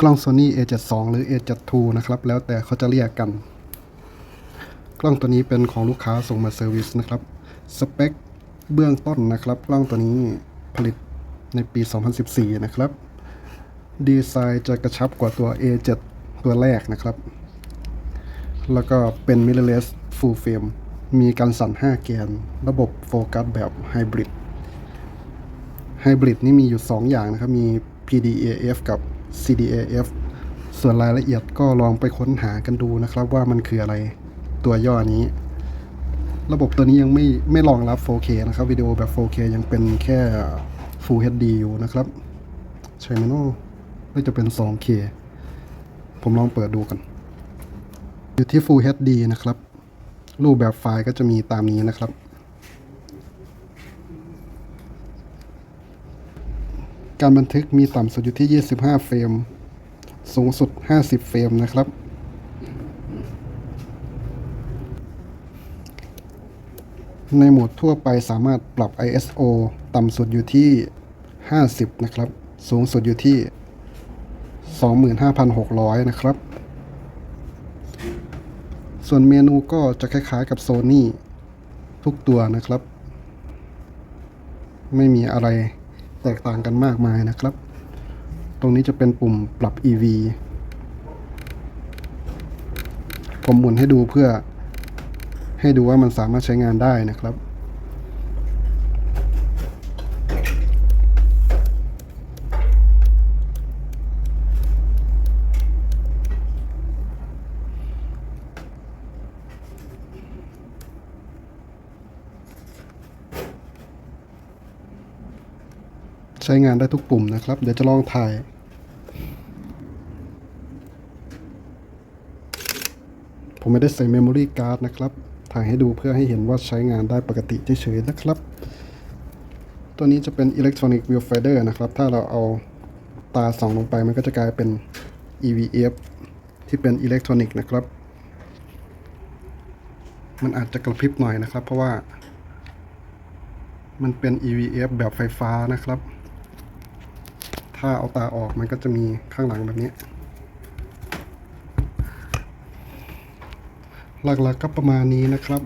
กล้อง Sony A72 หรือ A72 นะครับ แล้วแต่เขาจะเรียกกัน กล้องตัวนี้เป็นของลูกค้าส่งมาเซอร์วิสนะครับ สเปคเบื้องต้นนะครับ กล้องตัวนี้ผลิตในปี 2014 นะครับ ดีไซน์จะกระชับกว่าตัว A7 ตัวแรกนะครับ แล้วก็เป็น mirrorless full frame มีการสั่น 5 แกน ระบบโฟกัสแบบไฮบริดไฮบริดนี่มีอยู่ 2 อย่างนะครับ มี PDAF กับ CDAF ส่วนรายละเอียดก็ลองไปค้นหากันดูนะครับว่ามันคืออะไรตัวย่อนี้ ระบบตัวนี้ยังไม่ไม่รองรับ 4K นะครับวิดีโอแบบ 4K ยังเป็นแค่ Full HD อยู่นะครับใช่ไหมเนาะน่าจะเป็น 2K ผมลองเปิดดูกัน อยู่ที่ Full HD นะครับ รูปแบบไฟล์ก็จะมีตามนี้นะครับ การบันทึกมีต่ำสุดอยู่ที่ 25 เฟรม สูงสุด 50 เฟรมนะครับ ในโหมดทั่วไปสามารถปรับ ISO ต่ำสุดอยู่ที่ 50 นะครับ สูงสุดอยู่ที่ 25,600 นะครับ ส่วนเมนูก็จะคล้ายๆกับ Sony ทุกตัวนะครับ ไม่มีอะไร แตกต่างกันมากมายนะครับ ตรงนี้จะเป็นปุ่มปรับ EV ผมหมุนให้ดูเพื่อให้ดูว่ามันสามารถใช้งานได้นะครับ ใช้งานได้ทุกปุ่มนะครับ เดี๋ยวจะลองถ่าย ผมไม่ได้ใส่เมมโมรี่การ์ดนะครับ ถ่ายให้ดูเพื่อให้เห็นว่าใช้งานได้ปกติเฉยๆนะครับ ตัวนี้จะเป็น Electronic Viewfinder นะครับ ถ้าเราเอาตาส่องลงไปมันก็จะกลายเป็น EVF ที่เป็นอิเล็กทรอนิกส์นะครับ มันอาจจะกระพริบหน่อยนะครับ เพราะว่า มันเป็น EVF แบบไฟฟ้านะครับ ถ้าเอาตาออกมันก็จะมีข้างหลังแบบนี้ หลักๆก็ประมาณนี้นะครับ